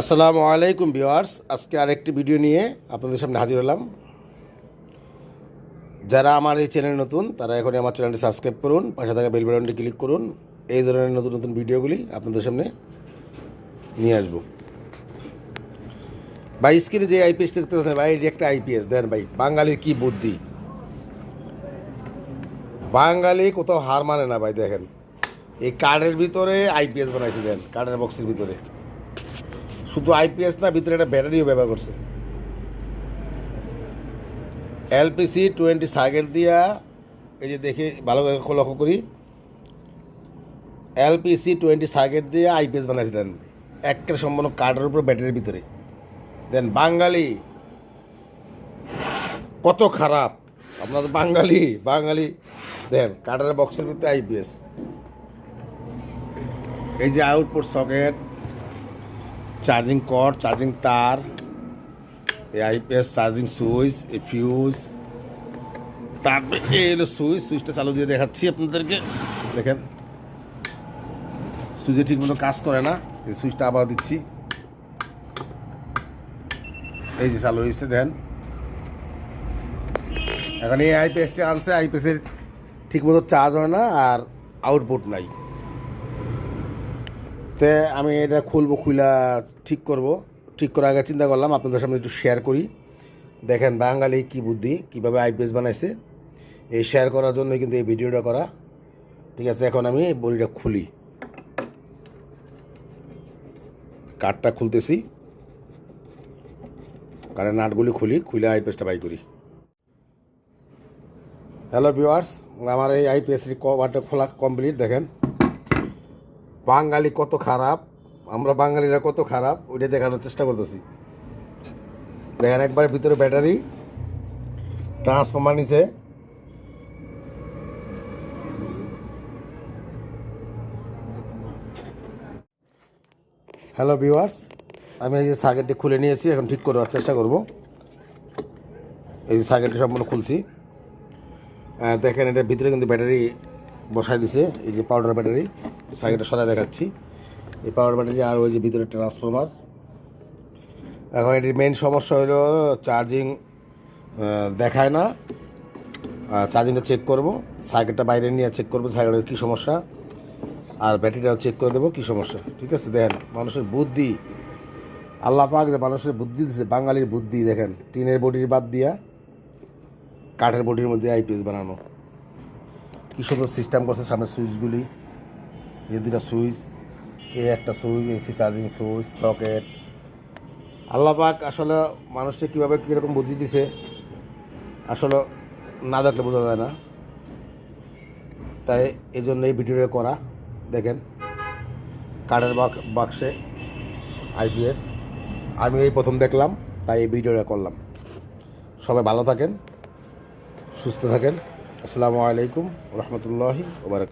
আসসালামু আলাইকুম ভিওয়ার্স আজকে আরেকটি ভিডিও নিয়ে আপনাদের সামনে হাজির হলাম। যারা আমার এই চ্যানেল নতুন, তারা এখনই আমার চ্যানেলটি সাবস্ক্রাইব করুন, পাশে থাকা বেল বাটনটি ক্লিক করুন। এই ধরনের নতুন নতুন ভিডিওগুলি আপনাদের সামনে নিয়ে আসব। ভাই, স্ক্রিনে যে আইপিএসটি দেখতে পাচ্ছেন, ভাই যে একটা আইপিএস দেন ভাই, বাঙালির কি বুদ্ধি? বাঙালি কোথাও হার মানে না, ভাই, দেখেন। এই কার্ডের ভিতরে আইপিএস বানাইছে দেন কার্ডের বক্সের ভিতরে। শুধু আইপিএস না, ভিতরে একটা ব্যাটারিও ব্যবহার করছে। এলপিসি টোয়েন্টি সার্কিট দিয়া, এই যে দেখে, ভালো লক্ষ্য করি। এলপিসি টোয়েন্টি সার্কিট দিয়ে আইপিএস বানাইছে দেন। একের সম্পূর্ণ কার্ডের উপর ব্যাটারির ভিতরে। দেন বাঙালি, কত খারাপ। আপনার বাঙালি বাঙালি। দেন কার্ডের বক্সের ভিতরে আইপিএস। এই যে আউটপুট সকেট চার্জিং কর, চার্জিং তার এই আইপিএস চার্জিং সুইচ এই ফিউজ। তারপরে এই হলো সুইচ, সুইচটা চালু দিয়ে দেখাচ্ছি আপনাদেরকে। দেখেন, সুইচে ঠিক মতো কাজ করে না, এই সুইচটা আবার দিচ্ছি। এই যে চালু হয়েছে দেন এখন এই আইপিএসটি আনছে আইপিএসের ঠিক মতো চার্জ হয় না আর আউটপুট নাই। তে আমি এটা খুলবো খুলা ঠিক করব। ঠিক করার আগে চিন্তা করলাম আপনাদের সামনে একটু শেয়ার করি। দেখেন বাঙালি কি বুদ্ধি, কীভাবে আইপিএস বানাইছে। এই শেয়ার করার জন্য কিন্তু এই ভিডিওটা করা। ঠিক আছে, এখন আমি এই বড়িটা খুলি। কাঠটা খুলতেছি। কারের নাটগুলি খুলি খুলে আইপিএসটা বাই করি। হ্যালো ভিউয়ার্স আমার এই আইপিএসের কভারটা খোলা কমপ্লিট দেখেন। বাঙালি কত খারাপ, আমরা বাঙালিরা কত খারাপ, ওইটা দেখানোর চেষ্টা করতেছি। দেখেন একবার ভিতরে ব্যাটারি, ট্রান্সফর্মার নিচে। হ্যালো ভিউয়ার্স আমি এই যে সার্কিটটি খুলে নিয়েছি, এখন ঠিক করার চেষ্টা করব। এই যে সার্কিটটি সম্পূর্ণ খুলছি। দেখেন এটার ভিতরে কিন্তু ব্যাটারি বসাই দিছে, এই যে পাউডার ব্যাটারি। সাইকেলটা সদায় দেখাচ্ছি। এই পাওয়ার ব্যাটারি আর ওই যে ভিতরে ট্রান্সফর্মার এখন এটির মেন সমস্যা হলো চার্জিং দেখায় না। চার্জিংটা চেক করব। সাইকেলটা বাইরে নিয়ে চেক করব, সাইকেলের কী সমস্যা। আর ব্যাটারিটাও চেক করে দেবো, কী সমস্যা। ঠিক আছে? দেখেন, মানুষের বুদ্ধি। আল্লাহ পাক যে মানুষের বুদ্ধি দিছে, বাঙালির বুদ্ধি, দেখেন। টিনের বডির বাদ দিয়া কাঠের বডির মধ্যে আইপিএস বানানো। কী সুন্দর সিস্টেম করছে সামনে সুইচগুলি এই দুটা সুইচ এই একটা switch, AC charging switch, socket. Allah পাক আসলে মানুষকে কীভাবে কীরকম বুদ্ধি দিছে, আসলে না দেখলে বোঝা যায় না। তাই এই জন্য এই ভিডিওটা করা, দেখেন। কাঠের বাক- বাক্সে আইপিএস আমি এই প্রথম দেখলাম, তাই এই ভিডিওটা করলাম। সবাই ভালো থাকেন, সুস্থ থাকেন। আসসালামু আলাইকুম, রহমতুল্লাহি ওবরাকাত